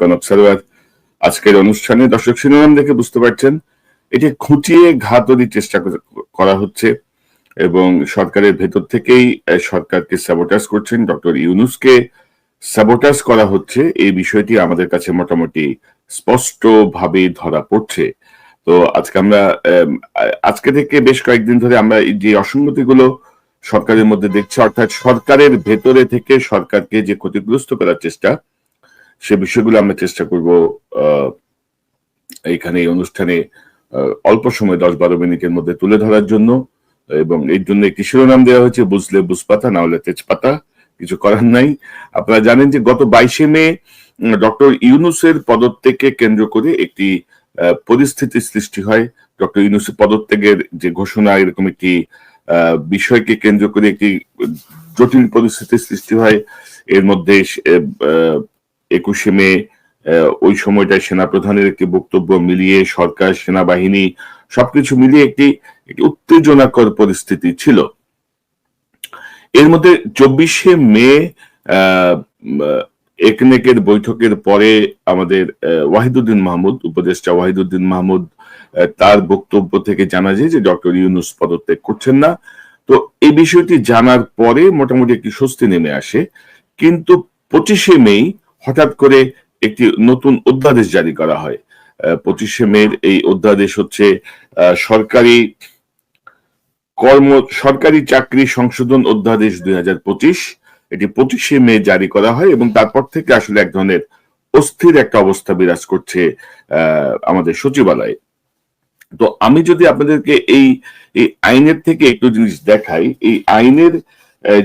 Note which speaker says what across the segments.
Speaker 1: কনক সারোয়ার আজকের অনুষ্ঠানে দর্শক শিরোনাম দেখে বুঝতে পারছেন এটি খুঁটিয়ে ঘাতরির চেষ্টা করা হচ্ছে এবং সরকারের ভেতর থেকেই সরকারকে স্যাবোটাস করছেন ডক্টর ইউনুসকে স্যাবোটাস করা হচ্ছে। এই বিষয়টি আমাদের কাছে মোটামুটি স্পষ্টভাবে ধরা পড়ছে। তো আজকে আমরা আম, আজকে থেকে বেশ কয়েকদিন ধরে আমরা যে অসঙ্গতিগুলো সরকারের মধ্যে দেখছি অর্থাৎ সরকারের ভেতরে থেকে সরকারকে যে ক্ষতিগ্রস্ত করার চেষ্টা সে বিষয়গুলো আমরা চেষ্টা করব এইখানে এই অনুষ্ঠানে অল্প সময় দশ বারো মিনিটের মধ্যে তুলে ধরার জন্য এবং এর জন্য একটি শিরোনাম দেওয়া হয়েছে বুঝলে বুঝপাতা না হলে তেজপাতা। কিছু করার নাই। আপনারা জানেন যে গত বাইশে মে ডক্টর ইউনুসের পদত্যাগকে কেন্দ্র করে একটি আহ, পরিস্থিতির সৃষ্টি হয়। ডক্টর ইউনুসের পদত্যাগের যে ঘোষণা এরকম একটি বিষয়কে কেন্দ্র করে একটি জটিল পরিস্থিতির সৃষ্টি হয়। এর মধ্যে একুশে মে ওই সময়টায় সেনাপ্রধানের একটি বক্তব্য মিলিয়ে সরকার, সেনাবাহিনী সবকিছু মিলিয়ে একটি উত্তেজনাকর পরিস্থিতি ছিল। এর মধ্যে চব্বিশে মে একনেকের বৈঠকের পরে আমাদের ওয়াহিদুদ্দিন মাহমুদ, উপদেষ্টা ওয়াহিদুদ্দিন মাহমুদ তার বক্তব্য থেকে জানা যায় যে ডক্টর ইউনুস পদত্যাগ করছেন না। তো এই বিষয়টি জানার পরে মোটামুটি একটি স্বস্তি নেমে আসে। কিন্তু পঁচিশে মে হঠাৎ করে একটি নতুন অধ্যাদেশ জারি করা হয়। পঁচিশে মের এই অধ্যাদেশ হচ্ছে সরকারি কর্ম সরকারি চাকরি সংশোধন অধ্যাদেশ দুই হাজার পঁচিশ। এটি পঁচিশে মে জারি করা হয় এবং তারপর থেকে আসলে এক ধরনের অস্থির একটা অবস্থা বিরাজ করছে আমাদের সচিবালয়ে। তো আমি যদি আপনাদেরকে এই এই আইনের থেকে একটু জিনিস দেখাই এই আইনের আহ,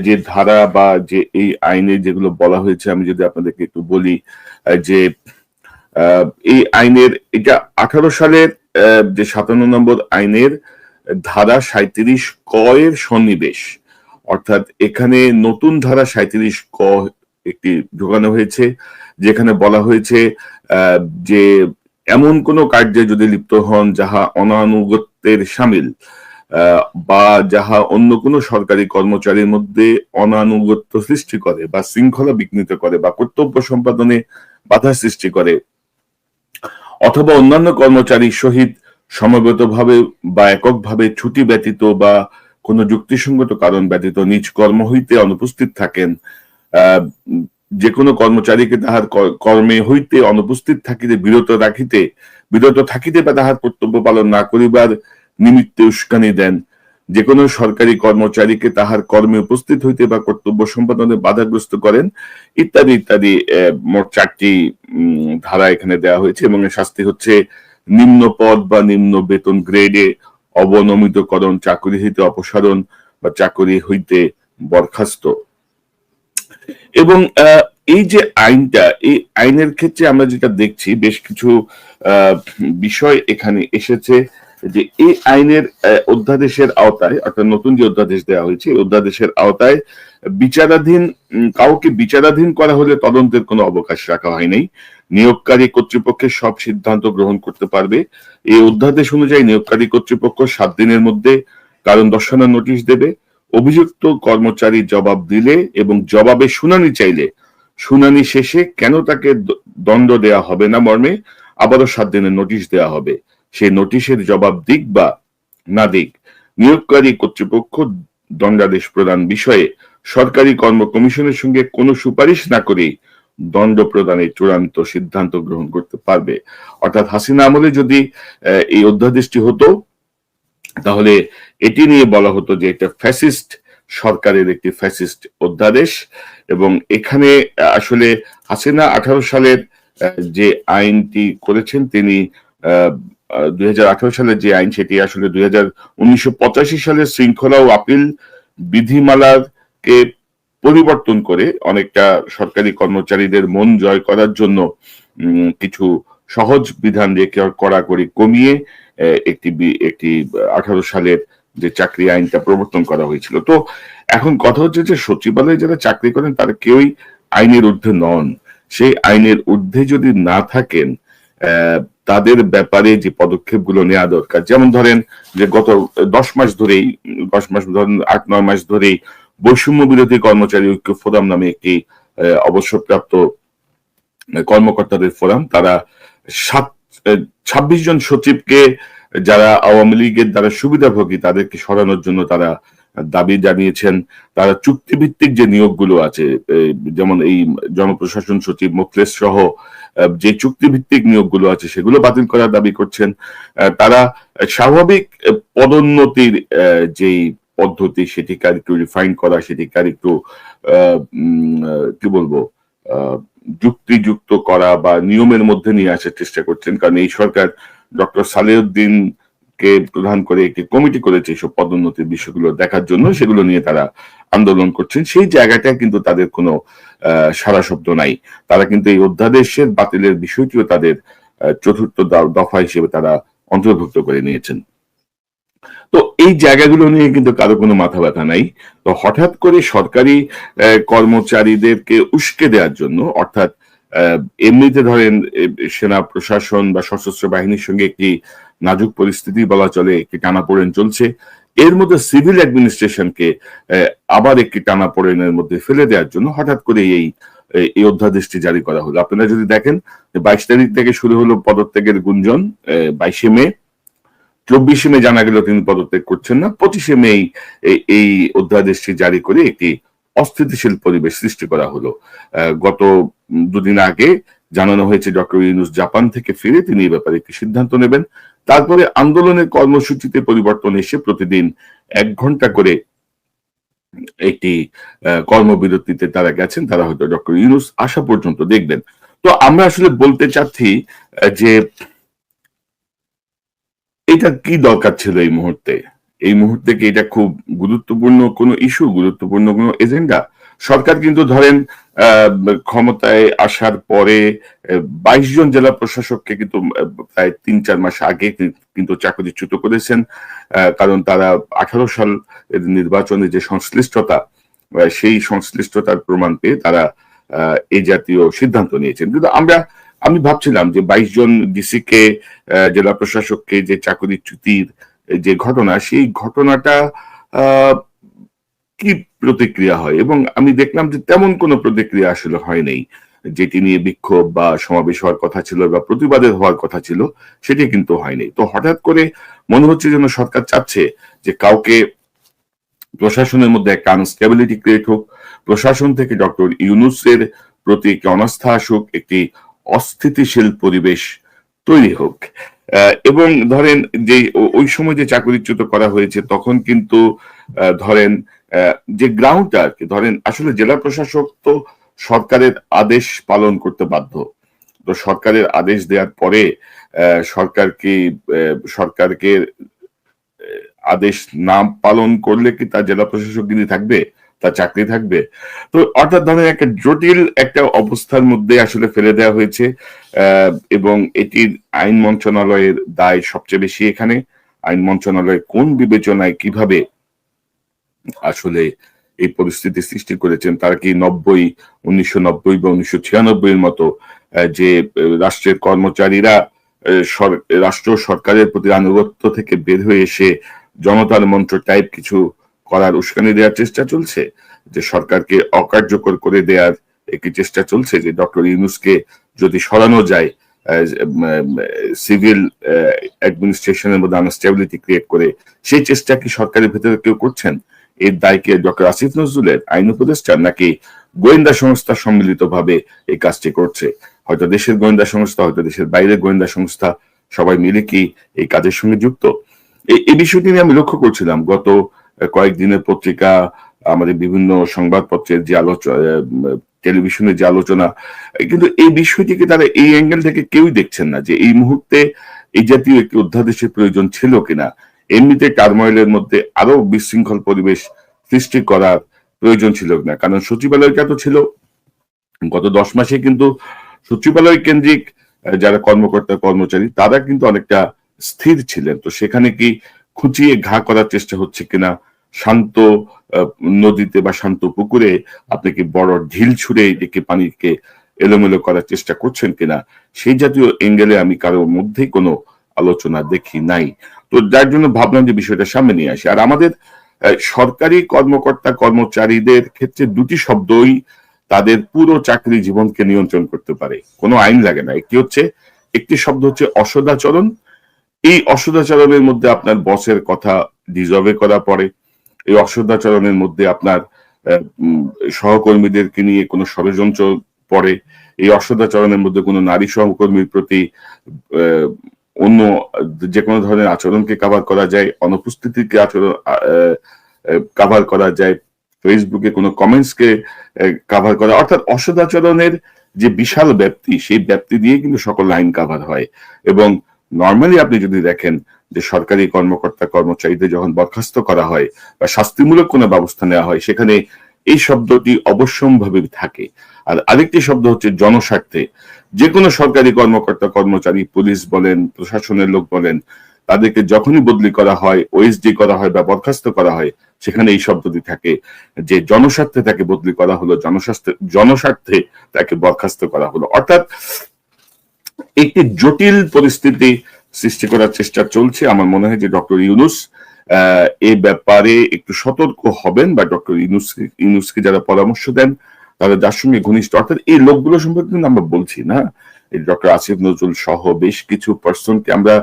Speaker 1: যে ধারা বা যে এই আইনে যেগুলো বলা হয়েছে, আমি যদি আপনাদেরকে একটু বলি যে এই আইনের, এটা আঠারো সালের যে সাতান্ন নম্বর আইনের ধারা সাঁত্রিশ ক এর সন্নিবেশ, অর্থাৎ এখানে নতুন ধারা সাঁত্রিশ ক একটি ঢোকানো হয়েছে, যেখানে বলা হয়েছে যে এমন কোন কার্যে যদি লিপ্ত হন যাহা অনানুগত্যের সামিল বা যাহা অন্য কোনো সরকারি কর্মচারীর মধ্যে অনানুগত্য সৃষ্টি করে বা শৃঙ্খলা বিঘ্নিত করে বা কর্তব্য সম্পাদনে বাধা সৃষ্টি করে, অথবা অন্যান্য কর্মচারীর সহিত সমবেতভাবে বা এককভাবে ছুটি ব্যতীত বা কোনো যুক্তিসঙ্গত কারণ ব্যতীত নিজ কর্ম হইতে অনুপস্থিত থাকেন যে কোনো কর্মচারীকে তাহার কর্মে হইতে অনুপস্থিত থাকিতে বিরত রাখিতে, বিরত থাকিতে বা তাহার কর্তব্য পালন না করিবার নিমিত্তে উস্কানি দেন। যে কোনো সরকারি কর্মচারীকে তাহার কর্মে উপস্থিত হইতে বা কর্তব্য সম্পাদনে বাধাগ্রস্ত করেন, ইত্যাদি ইত্যাদি মোট চারটি ধারা এখানে দেওয়া হয়েছে এবং শাস্তি হচ্ছে নিম্ন পদ বা নিম্ন বেতন গ্রেডে অবনমিতকরণ, চাকরি হইতে অপসারণ বা চাকরি হইতে বরখাস্ত। এবং এই যে আইনটা, এই আইনের ক্ষেত্রে আমরা যেটা দেখছি, বেশ কিছু বিষয় এখানে এসেছে। যে এই আইনের অধ্যাদেশের আওতায়, অর্থাৎ নতুন যে অধ্যাদেশ দেওয়া হয়েছে, এই অধ্যাদেশের আওতায় বিচারাধীন কাউকে বিচারাধীন করা হলে তদন্তের কোনো অবকাশ রাখা হয় নাই। নিয়োগকারী কর্তৃপক্ষের সব সিদ্ধান্ত গ্রহণ করতে পারবে। এই অধ্যাদেশ অনুযায়ী নিয়োগকারী কর্তৃপক্ষ সাত দিনের মধ্যে কারণ দর্শানোর নোটিশ দেবে। অভিযুক্ত কর্মচারী জবাব দিলে এবং জবাবে শুনানি চাইলে শুনানি শেষে কেন তাকে দণ্ড দেয়া হবে না মর্মে আবারও সাত দিনের নোটিশ দেওয়া হবে। সেই নোটিশের জবাব দিক বা না দিক, নিয়োগকারী কর্তৃপক্ষ দণ্ডাদেশ প্রদান বিষয়ে সরকারি কর্ম কমিশনের সঙ্গে কোনো সুপারিশ না করেই দণ্ড প্রদানের চূড়ান্ত সিদ্ধান্ত গ্রহণ করতে পারবে। অর্থাৎ হাসিনা আমলে যদি এই অধ্যাদেশটি হতো, তাহলে এটি নিয়ে বলা হতো যে এটা ফ্যাসিস্ট সরকারের একটি ফ্যাসিস্ট অধ্যাদেশ এবং এখানে, আসলে হাসিনা আঠারো সালের যে আইনটি করেছেন তিনি দুই হাজার আঠারো সালের যে আইন সেটি আসলে দুই সালের শৃঙ্খলা ও আপিল বিধিমালাকে পরিবর্তন করে অনেকটা সরকারি কর্মচারীদের মন জয় করার জন্য কিছু সহজ বিধান রেখে কড়াকড়ি কমিয়ে একটি একটি আঠারো সালের যে চাকরি আইনটা প্রবর্তন করা হয়েছিল। তো এখন কথা হচ্ছে যে সচিবালয়ে যারা চাকরি করেন তারা কেউই আইনের ঊর্ধ্বে নন। সেই আইনের ঊর্ধ্বে যদি না থাকেন তাদের ব্যাপারে যে পদক্ষেপগুলো নেওয়া দরকার। যেমন ধরেন যে গত দশ মাস ধরেই, দশ মাস ধরেন আট, নয় মাস ধরেই বৈষম্য বিরোধী কর্মচারী ঐক্য ফোরাম নামে একটি অবসরপ্রাপ্ত কর্মকর্তাদের ফোরাম, তারা সাত ছাব্বিশ জন সচিবকে যারা আওয়ামী লীগের দ্বারা সুবিধাভোগী তাদেরকে সরানোর জন্য তারা দাবি জানিয়েছেন, তারা চুক্তিভিত্তিক যে নিয়োগগুলো আছে যেমন এই জনপ্রশাসন সচিব মুখলেস সহ যে চুক্তিভিত্তিক নিয়োগগুলো আছে সেগুলো বাতিল করার দাবি করছেন। তারা স্বাভাবিক পদোন্নতির যেই পদ্ধতি সেটিকে আর একটু রিফাইন করা, সেটিকে আর একটু কি বলব যুক্তিযুক্ত করা বা নিয়মের মধ্যে নিয়ে আসার চেষ্টা করছেন। কারণ এই সরকার ডক্টর সালেউদ্দিন কে প্রধান করে একটি কমিটি করেছে এইসব পদোন্নতির বিষয়গুলো দেখার জন্য, সেগুলো নিয়ে তারা আন্দোলন করছেন। সেই জায়গাটায় কিন্তু তাদের কোনো সারা শব্দ নাই। তারা কিন্তু এই অধ্যাদেশের বাতিলের বিষয়টিও তাদের চতুর্থ দফা হিসেবে তারা অন্তর্ভুক্ত করে নিয়েছেন। তো এই জায়গাগুলো নিয়ে কিন্তু কারও কোনো মাথা ব্যথা নাই। তো হঠাৎ করে সরকারি কর্মচারীদেরকে উস্কে দেওয়ার জন্য, অর্থাৎ এমনিতে ধরেন সেনা প্রশাসন বা সশস্ত্র বাহিনীর সঙ্গে একটি নাজুক পরিস্থিতি বলা চলে, একটি টানাপোড়েন চলছে। এর মধ্যে সিভিল অ্যাডমিনিস্ট্রেশনকে আবার একটি টানাপোড়েনের মধ্যে ফেলে দেওয়ার জন্য হঠাৎ করে এই এই অধ্যাদেশটি জারি করা হলো। আপনারা যদি দেখেন বাইশ তারিখ থেকে শুরু হলো পদত্যাগের গুঞ্জন বাইশে মে। চব্বিশে মে জানা গেল তিনি পদত্যাগ করছেন না। পঁচিশে মে এই- অধ্যাদেশটি জারি করে একটি অস্থিতিশীল পরিবেশ সৃষ্টি করা হলো। গত দুদিন আগে জানানো হয়েছে ডক্টর ইউনুস জাপান থেকে ফিরে তিনি এই ব্যাপারে একটি সিদ্ধান্ত নেবেন। তারপরে আন্দোলনের কর্মসূচিতে পরিবর্তন এসে প্রতিদিন এক ঘণ্টা করে একটি কর্মবিরতিতে তারা গেছেন। তারা হয়তো ডক্টর ইউনুস আসা পর্যন্ত দেখবেন। তো আমরা আসলে বলতে চাচ্ছি যে এটা কি দরকার ছিল এই মুহূর্তে? এই মুহূর্তে কি এটা খুব গুরুত্বপূর্ণ কোনো ইস্যু গুরুত্বপূর্ণ কোনো এজেন্ডা সরকার কিন্তু ধরেন ক্ষমতায় আসার পরে বাইশ জন জেলা প্রশাসককে কিন্তু প্রায় তিন চার মাস আগে কিন্তু চাকরিচ্যুত করেছেন। কারণ তারা আঠারো সাল নির্বাচনে যে সংশ্লিষ্টতা সেই সংশ্লিষ্টতার প্রমাণ পেয়ে তারা এই জাতীয় সিদ্ধান্ত নিয়েছেন। কিন্তু আমরা, আমি ভাবছিলাম যে বাইশ জন ডিসি কে জেলা প্রশাসককে যে চাকরিচ্যুতির যে ঘটনা, সেই ঘটনাটা কি প্রতিক্রিয়া হয়? এবং আমি দেখলাম যে তেমন কোনো প্রতিক্রিয়া আসলে হয় নাই। যেটি নিয়ে বিক্ষোভ বা সমাবেশ হওয়ার কথা ছিল বা প্রতিবাদের হওয়ার কথা ছিল সেটি কিন্তু হয়নি তো হঠাৎ করে মনে হচ্ছে যেন সরকার চাচ্ছে যে কাউকে প্রশাসনের মধ্যে একটা আনস্টেবিলিটি ক্রিয়েট হোক। প্রশাসন থেকে ডক্টর ইউনুসের প্রতি একটি অনাস্থা আসুক একটি অস্থিতিশীল পরিবেশ তৈরি হোক। এবং ধরেন যে ওই সময় যে চাকরিচ্যুত করা হয়েছে তখন কিন্তু ধরেন আহ, যে গ্রাউন্ডটা আর কি ধরেন আসলে জেলা প্রশাসক তো সরকারের আদেশ পালন করতে বাধ্য। তো সরকারের আদেশ দেওয়ার পরে আহ, সরকারকে আহ, সরকারকে আদেশ না পালন করলে কি তার জেলা প্রশাসক তিনি থাকবে? তার চাকরি থাকবে? তো অর্থাৎ ধরেন একটা জটিল একটা অবস্থার মধ্যে আসলে ফেলে দেওয়া হয়েছে এবং এটির আইন মন্ত্রণালয়ের দায় সবচেয়ে বেশি এখানে। আইন মন্ত্রণালয় কোন বিবেচনায় কীভাবে আসলে এই পরিস্থিতি সৃষ্টি করেছেন তারা কি নব্বই, উনিশশো নব্বই বা উনিশশো ছিয়ানব্বই এর মতো যে রাষ্ট্রের কর্মচারীরা রাষ্ট্র সরকারের প্রতি আনুগত্য থেকে বের হয়ে এসে জনতার মন্ত্র টাইপ কিছু করার উস্কানি দেওয়ার চেষ্টা চলছে, যে সরকারকে অকার্যকর করে দেওয়ার একটি চেষ্টা চলছে, যে ডক্টর ইউনুসকে যদি সরানো যায় সিভিল অ্যাডমিনিস্ট্রেশনের মধ্যে আনস্টেবিলিটি ক্রিয়েট করে, সেই চেষ্টা কি সরকারের ভেতরে কেউ করছেন? এর দায় কি ডক্টর আসিফ নজরুলের আইন উপদেষ্টা নাকি গোয়েন্দা সংস্থা সম্মিলিতভাবে এই কাজটি করছে? হয়তো দেশের গোয়েন্দা সংস্থা, হয়তো দেশের বাইরের গোয়েন্দা সংস্থা, সবাই মিলে কি এই কাজের সঙ্গে যুক্ত? এই বিষয়টি নিয়ে আমি লক্ষ্য করছিলাম। গত কয়েকদিনের পত্রিকা, আমাদের বিভিন্ন সংবাদপত্রের যে আলোচনা টেলিভিশনের যে আলোচনা কিন্তু এই বিষয়টিকে তারা এই অ্যাঙ্গেল থেকে কেউই দেখছেন না যে এই মুহূর্তে এই জাতীয় একটি অধ্যাদেশের প্রয়োজন ছিল কিনা। এমনিতে টার্ময়েলের মধ্যে আরও বিশৃঙ্খল পরিবেশ সৃষ্টি করার প্রয়োজন ছিল কিনা কারণ সচিবালয়টা তো ছিল। গত দশ মাসে কিন্তু সচিবালয় কেন্দ্রিক যারা কর্মকর্তা, কর্মচারী, তারা কিন্তু অনেকটা স্থির ছিলেন। তো সেখানে কি খুঁচিয়ে ঘা করার চেষ্টা হচ্ছে কিনা, শান্ত নদীতে বা শান্ত পুকুরে আপনি কি বড় ঢিল ছুঁড়ে একে পানিকে এলোমেলো করার চেষ্টা করছেন কিনা, সেই জাতীয় এঙ্গেলে আমি কারোর মধ্যেই কোনো আলোচনা দেখি নাই। তো যার জন্য ভাবলাম যে বিষয়টা সামনে নিয়ে আসি। আর আমাদের সরকারি কর্মকর্তা কর্মচারীদের ক্ষেত্রে দুটি শব্দই তাদের পুরো চাকরি জীবনকে নিয়ন্ত্রণ করতে পারে। কোনো আইন লাগে না। একটি হচ্ছে, একটি শব্দ হচ্ছে অসদাচরণ। এই অসদাচরণের মধ্যে আপনার বসের কথা ডিজার্ভে করা পড়ে। এই অসদাচরণের মধ্যে আপনার সহকর্মীদেরকে নিয়ে কোনো ষড়যন্ত্র পড়ে। এই অসদাচরণের মধ্যে কোনো নারী সহকর্মীর প্রতি অন্য যে কোনো ধরনের আচরণকে কাভার করা যায়, অনুপস্থিতিকে আচরণ কাভার করা যায় ফেসবুকে কোনো কমেন্টসকে কাভার করা, অর্থাৎ অসদাচরণের যে বিশাল ব্যাপ্তি, সেই ব্যাপ্তি দিয়ে কিন্তু সকল আইন কাভার হয়। এবং নর্মালি আপনি যদি দেখেন যে সরকারি কর্মকর্তা কর্মচারীদের যখন বরখাস্ত করা হয় বা শাস্তিমূলক কোনো ব্যবস্থা নেওয়া হয়, সেখানে এই শব্দটি অবশ্যম্ভাবী থাকে। আর আরেকটি শব্দ হচ্ছে জনস্বার্থে। যে কোনো সরকারি কর্মকর্তা, কর্মচারী, পুলিশ বলেন, প্রশাসনের লোক বলেন, তাদেরকে যখনই বদলি করা হয় ওএসডি করা হয় বা বরখাস্ত করা হয়, সেখানে এই শব্দটি থাকে। যে জনস্বার্থে তাকে বদলি করা হলো, জনস্বার্থে জনস্বার্থে তাকে বরখাস্ত করা হলো। অর্থাৎ একটি জটিল পরিস্থিতি সৃষ্টি করার চেষ্টা চলছে। আমার মনে হয় যে ডক্টর ইউনুস এই ব্যাপারে একটু সতর্ক হবেন বা ডক্টর ইউনুসকে যারা পরামর্শ দেন তারা যার সঙ্গে ঘনিষ্ঠ, অর্থাৎ এই লোকগুলো সম্পর্কে কিন্তু আমরা বলছি না। ডক্টর আসিফ নজরুল সহ বেশ কিছু পার্সনকে আমরা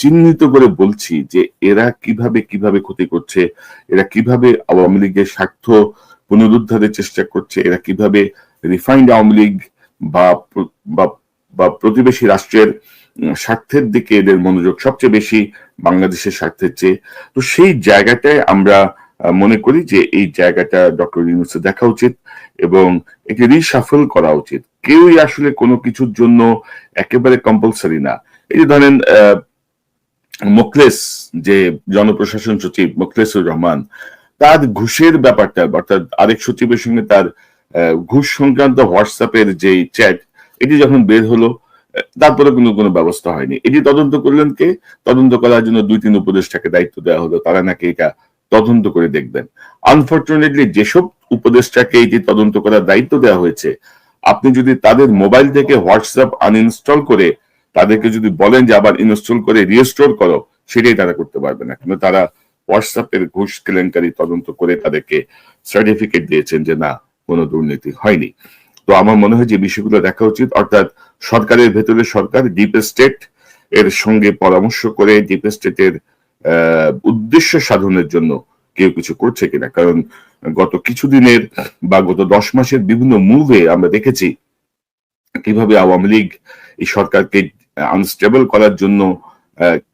Speaker 1: চিহ্নিত করে বলছি যে এরা কীভাবে কীভাবে ক্ষতি করছে, এরা কীভাবে আওয়ামী লীগের স্বার্থ পুনরুদ্ধারের চেষ্টা করছে, এরা কীভাবে রিফাইন্ড আওয়ামী লীগ বা বা প্রতিবেশী রাষ্ট্রের স্বার্থের দিকে এদের মনোযোগ সবচেয়ে বেশি বাংলাদেশের স্বার্থের চেয়ে। তো সেই জায়গাটায় আমরা মনে করি যে এই জায়গাটা ডক্টর ইউনুসের দেখা উচিত এবং একে রিসাফল করা উচিত। কেউই আসলে কোনো কিছুর জন্য একেবারে কম্পালসারি না। এই যে ধরেন আহ, মোখলেস যে জনপ্রশাসন সচিব মোখলেসুর রহমান তার ঘুষের ব্যাপারটা অর্থাৎ আরেক সচিবের সঙ্গে তার ঘুষ সংক্রান্ত হোয়াটসঅ্যাপের যে চ্যাট এটি যখন বের হলো তারপরে কোনো কোনো ব্যবস্থা হয়নি। এটি তদন্ত করলেন কে? তদন্ত করার জন্য দুই, তিন উপদেষ্টাকে দায়িত্ব দেওয়া হলো। তারা নাকি এটা তদন্ত করে দেখবেন। আনফর্চুনেটলি যেসব উপদেষ্টাকে এটি তদন্ত করার দায়িত্ব দেওয়া হয়েছে, আপনি যদি তাদের মোবাইল থেকে হোয়াটসঅ্যাপ আনইনস্টল করে তাদেরকে যদি বলেন যে আবার ইনস্টল করে রিস্টোর করো, সেটাই তারা করতে পারবে না। কিন্তু তারা হোয়াটসঅ্যাপের ঘুষ কেলেঙ্কারি তদন্ত করে তাদেরকে সার্টিফিকেট দিয়েছেন যে না, কোনো দুর্নীতি হয়নি। তো আমার মনে হয় যে বিষয়গুলো দেখা উচিত। অর্থাৎ সরকারের ভেতরে সরকার ডিপ স্টেট এর সঙ্গে পরামর্শ করে ডিপ স্টেটের উদ্দেশ্য সাধনের জন্য কেউ কিছু করছে কিনা। কারণ গত কিছুদিনের বা গত দশ মাসের বিভিন্ন মুভে আমরা দেখেছি কীভাবে আওয়ামী লীগ এই সরকারকে আনস্টেবল করার জন্য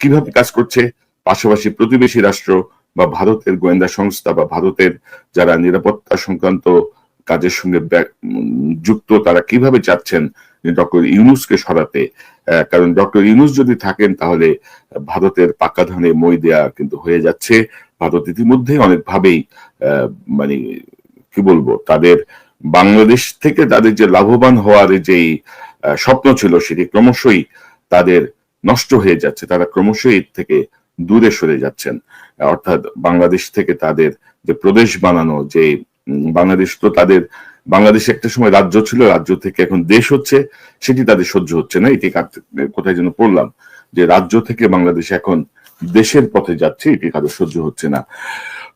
Speaker 1: কীভাবে কাজ করছে। পাশাপাশি প্রতিবেশী রাষ্ট্র বা ভারতের গোয়েন্দা সংস্থা বা ভারতের যারা নিরাপত্তা সংক্রান্ত কাজের সঙ্গে যুক্ত, তারা কীভাবে চাচ্ছেন ডক্টর ইউনুসকে সরাতে কারণ ডক্টর ইউনুস যদি থাকেন তাহলে ভারতের পাকা ধানে মই দেয়া কিন্তু হয়ে যাচ্ছে। ভারত ইতিমধ্যে অনেকভাবেই মানে কি বলব তাদের বাংলাদেশ থেকে তাদের যে লাভবান হওয়ার যেই আহ, স্বপ্ন ছিল সেটি ক্রমশই তাদের নষ্ট হয়ে যাচ্ছে। তারা ক্রমশই এর থেকে দূরে সরে যাচ্ছেন। অর্থাৎ বাংলাদেশ থেকে তাদের যে প্রদেশ বানানো যে বাংলাদেশ তো তাদের বাংলাদেশ একটা সময় রাজ্য ছিল, রাজ্য থেকে এখন দেশ হচ্ছে, সেটি তাদের সহ্য হচ্ছে না। এটি কোথায় যেন পড়লাম যে রাজ্য থেকে বাংলাদেশ এখন দেশের পথে যাচ্ছে, এটি কারও সহ্য হচ্ছে না।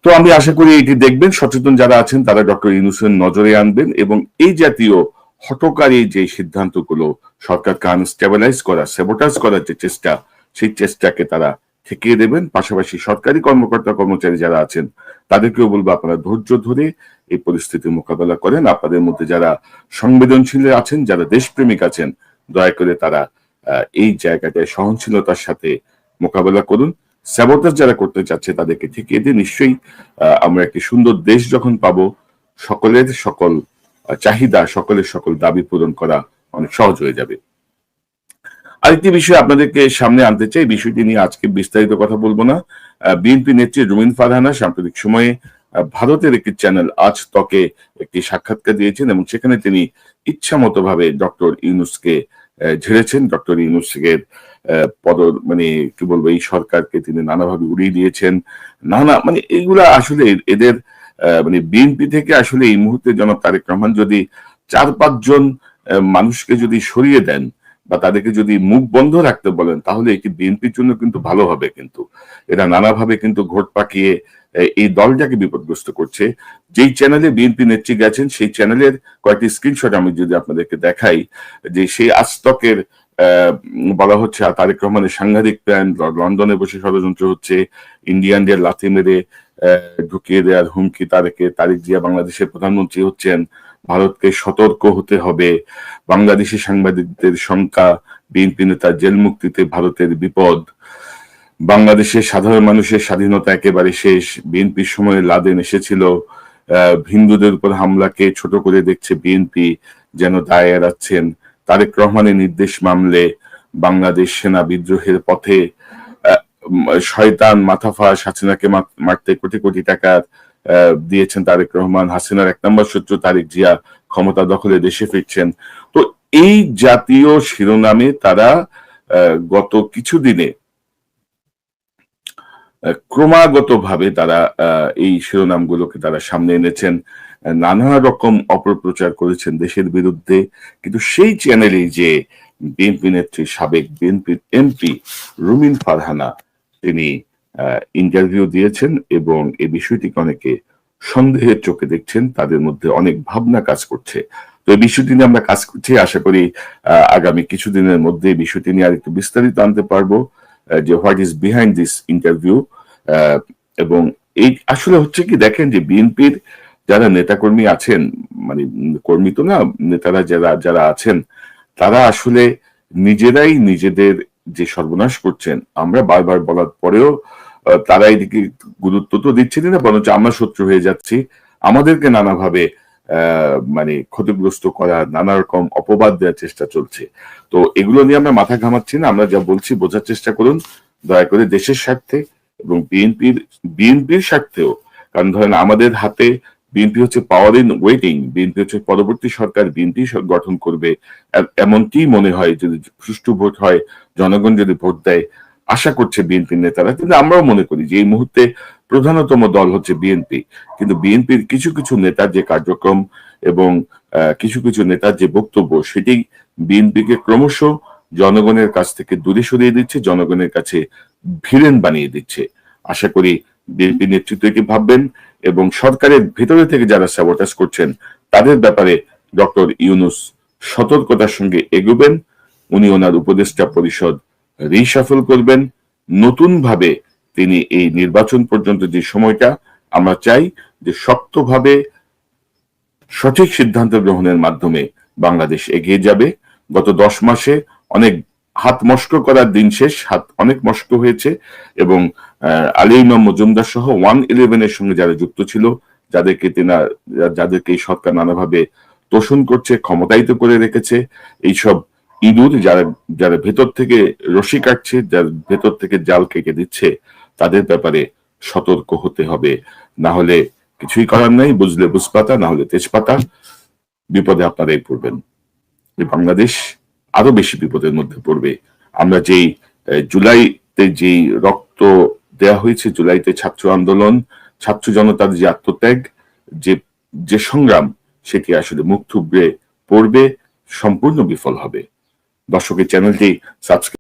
Speaker 1: তো আমি আশা করি এটি দেখবেন, সচেতন যারা আছেন তারা ডক্টর ইনুসেন নজরে আনবেন এবং এই জাতীয় হটকারী যে সিদ্ধান্তগুলো সরকারকে আনস্টেবিলাইজ করা সেবোটাইজ করার যে চেষ্টা, সেই চেষ্টাকে তারা ঠেকিয়ে দেবেন। পাশাপাশি সরকারি কর্মকর্তা কর্মচারী যারা আছেন, তাদেরকেও বলব আপনারা ধৈর্য ধরে এই পরিস্থিতি মোকাবেলা করেন। আপনাদের মধ্যে যারা সংবেদনশীল আছেন, যারা দেশপ্রেমিক আছেন, দয়া করে তারা এই জায়গাটায় সহনশীলতার সাথে মোকাবেলা করুন। স্যাবোটাস যারা করতে চাচ্ছে, তাদেরকে ঠেকিয়ে দিয়ে নিশ্চয়ই আমরা একটি সুন্দর দেশ যখন পাবো, সকলের সকল চাহিদা, সকলের সকল দাবি পূরণ করা অনেক সহজ হয়ে যাবে। আরেকটি বিষয় আপনাদেরকে সামনে আনতে চাই, বিষয়টি নিয়ে আজকে বিস্তারিত কথা বলব না। বিএনপি নেত্রী রুমিন ফারহানা সাম্প্রতিক সময়ে ভারতের একটি চ্যানেল আজ তকে একটি সাক্ষাৎকার দিয়েছেন এবং সেখানে তিনি ইচ্ছা মতো ভাবে ডক্টর ইউনুসকে ঝেড়েছেন। ডক্টর ইউনুসের পদ মানে কি বলব, এই সরকারকে তিনি নানাভাবে উড়িয়ে দিয়েছেন। নানা মানে এগুলা আসলে এদের মানে বিএনপি থেকে আসলে এই মুহূর্তে জনাব তারেক রহমান যদি চার পাঁচজন মানুষকে যদি সরিয়ে দেন বা তাদেরকে যদি মুখ বন্ধ রাখতে বলেন, তাহলে এটি বিএনপির জন্য কিন্তু ভালো হবে কিন্তু। এরা নানাভাবে কিন্তু ঘোট পাকিয়ে এই দলটাকে বিপদগ্রস্ত করছে। যেই চ্যানেলে বিএনপি নেত্রী গেছেন, সেই চ্যানেলের কয়েকটি স্ক্রিনশট আমি যদি আপনাদেরকে দেখাই, যে সেই আস্তকের বলা হচ্ছে তারেক রহমানের সাংঘাতিক প্ল্যান লন্ডনে বসে ষড়যন্ত্র হচ্ছে, ইন্ডিয়ানদের লাথি মেরে ঢুকিয়ে দেওয়ার হুমকি তারেকে, তারেক জিয়া বাংলাদেশের প্রধানমন্ত্রী হচ্ছেন। ভারতকে সতর্ক হতে হবে। বাংলাদেশি সাংবাদিকদের সংখ্যা বিএনপি নেতা জেল মুক্তিতে ভারতের বিপদ। বাংলাদেশের সাধারণ মানুষের স্বাধীনতা একেবারে শেষ। বিএনপির সময় লাদেন এসেছিল। হিন্দুদের উপর হামলাকে ছোট করে দেখছে বিএনপি যেন দায় এড়াচ্ছেন। তারেক রহমানের নির্দেশ মামলে বাংলাদেশ সেনা বিদ্রোহের পথে শয়তান মাথাফা হাসিনাকে মারতে কোটি কোটি টাকা আহ, দিয়েছেন তারেক রহমান, হাসিনার এক নম্বর শত্রু তারেক জিয়া ক্ষমতা দখলে দেশে ফিরছেন। তো এই জাতীয় শিরোনামে তারা গত কিছুদিনে ক্রমাগতভাবে তারা এই শিরোনামগুলোকে তারা সামনে এনেছেন। নানা রকম অপপ্রচার করেছেন দেশের বিরুদ্ধে। কিন্তু সেই চ্যানেলে যে বিএনপি নেত্রী সাবেক বিএনপির এমপি রুমিন ফারহানা, তিনি ইন্টারভিউ দিয়েছেন এবং এই বিষয়টিকে অনেকে সন্দেহের চোখে দেখছেন, তাদের মধ্যে অনেক ভাবনা কাজ করছে। তো এই বিষয়টি নিয়ে আমরা কাজ করছি, আশা করি আগামী কিছুদিনের মধ্যে এই বিষয়টি নিয়ে আরেকটু বিস্তারিত আনতে পারব যে what is behind this interview এবং এই আসলে হচ্ছে কি, দেখেন যে বিএনপির যারা নেতাকর্মী আছেন মানে কর্মী তো না, নেতারা যারা যারা আছেন, তারা আসলে নিজেরাই নিজেদের যে সর্বনাশ করছেন, আমরা বারবার বলার পরেও তারা এদিকে গুরুত্ব তো দিচ্ছে না, বরঞ্চ আমরা শত্রু হয়ে যাচ্ছি। আমাদেরকে নানাভাবে মানে ক্ষতিগ্রস্ত করা, নানা রকম অপবাদ দেওয়ার চেষ্টা চলছে। তো এগুলো নিয়ে আমরা মাথা ঘামাচ্ছি না, আমরা যা বলছি বোঝার চেষ্টা করুন। দয়া করে দেশের স্বার্থে এবং বিএনপির বিএনপির স্বার্থেও। কারণ ধরেন আমাদের হাতে বিএনপি হচ্ছে পাওয়ার ইন ওয়েটিং বিএনপি হচ্ছে পরবর্তী সরকার, বিএনপি গঠন করবে। এমনটি মনে হয় যদি সুষ্ঠু ভোট হয়, জনগণ যদি ভোট দেয় আশা করছে বিএনপির নেতারা, কিন্তু আমরাও মনে করি যে এই মুহূর্তে প্রধানতম দল হচ্ছে বিএনপি। কিন্তু বিএনপির কিছু কিছু নেতার যে কার্যক্রম এবং কিছু কিছু নেতার যে বক্তব্য, সেটি বিএনপিকে ক্রমশ জনগণের কাছ থেকে দূরে সরিয়ে দিচ্ছে, জনগণের কাছে ভিলেন বানিয়ে দিচ্ছে। আশা করি বিএনপি নেতৃত্ব এটি ভাববেন এবং সরকারের ভেতরে থেকে যারা স্যাবোটাস করছেন, তাদের ব্যাপারে ডক্টর ইউনুস সতর্কতার সঙ্গে এগোবেন। উনি ওনার উপদেষ্টা পরিষদ রিসাফল করবেন। নতুন ভাবে তিনি এই নির্বাচন পর্যন্ত যে সময়টা, আমরা চাই যে শক্তভাবে সঠিক সিদ্ধান্ত গ্রহণের মাধ্যমে বাংলাদেশ এগিয়ে যাবে। গত দশ মাসে অনেক হাত মস্ক করার দিন শেষ, হাত অনেক মস্ক হয়েছে এবং আলী ইমাম মজুমদার সহ ওয়ান ইলেভেনের সঙ্গে যারা যুক্ত ছিল, যাদেরকে তেনা, যাদেরকে এই সরকার নানাভাবে তোষণ করছে, ক্ষমতায়িত করে রেখেছে, এইসব ইঁদুর যারা যারা ভেতর থেকে রশি কাটছে, যার ভেতর থেকে জাল কেটে দিচ্ছে, তাদের ব্যাপারে সতর্ক হতে হবে। না হলে কিছুই করার নাই, বুঝলে বুঝপাতা, না হলে তেজপাতা। বিপদে আপনারাই পড়বেন। বাংলাদেশ আরও বেশি বিপদের মধ্যে পড়বে। আমরা যেই জুলাইতে যেই রক্ত দেয়া হয়েছে, জুলাইতে ছাত্র আন্দোলন, ছাত্র জনতার যে আত্মত্যাগ, যে যে সংগ্রাম, সেটি আসলে মুখ থুবড়ে পড়বে, সম্পূর্ণ বিফল হবে। দর্শকের চ্যানেলটি সাবস্ক্রাইব